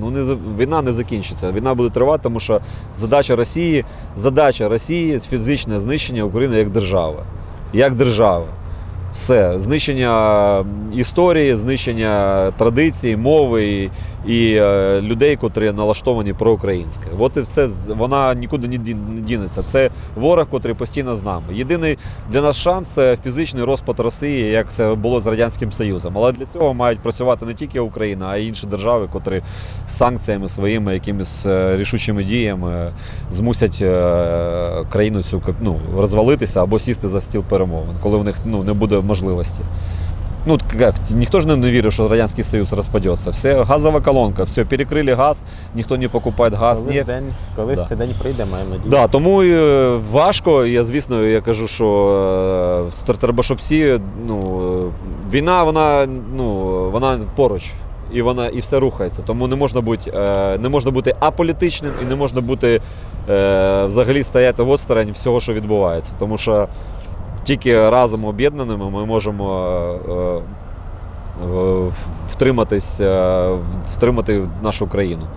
Ну не війна не закінчиться. Війна буде тривати, тому що задача Росії, задача Росії фізичне знищення України як держави. Як держави. Все, знищення історії, знищення традицій, мови і, і е, людей, котрі налаштовані проукраїнське. От і все вона нікуди не дінеться. Це ворог, котрий постійно з нами. Єдиний для нас шанс це фізичний розпад Росії, як це було з Радянським Союзом. Але для цього мають працювати не тільки Україна, а й інші держави, котрі санкціями своїми якимись е, рішучими діями змусять е, країну цю ну, розвалитися або сісти за стіл перемовин, коли в них ну, не буде можливості. Ну, от як, ніхто ж не, вірив, що Радянський Союз розпадеться. Все, газова колонка, все, перекрили газ, ніхто не покупає газ. Колись, день, колись Да. цей день прийде, маємо надію. Да, тому е, важко. Я звісно, я кажу, що е, треба, щоб всі. Ну, е, війна, вона, ну, вона поруч. І вона і все рухається. Тому не можна бути, не можна бути аполітичним і не можна бути взагалі стояти в осторонь всього, що відбувається. Тому що тільки разом об'єднаними ми можемо е, е, втриматись, е, втримати нашу країну.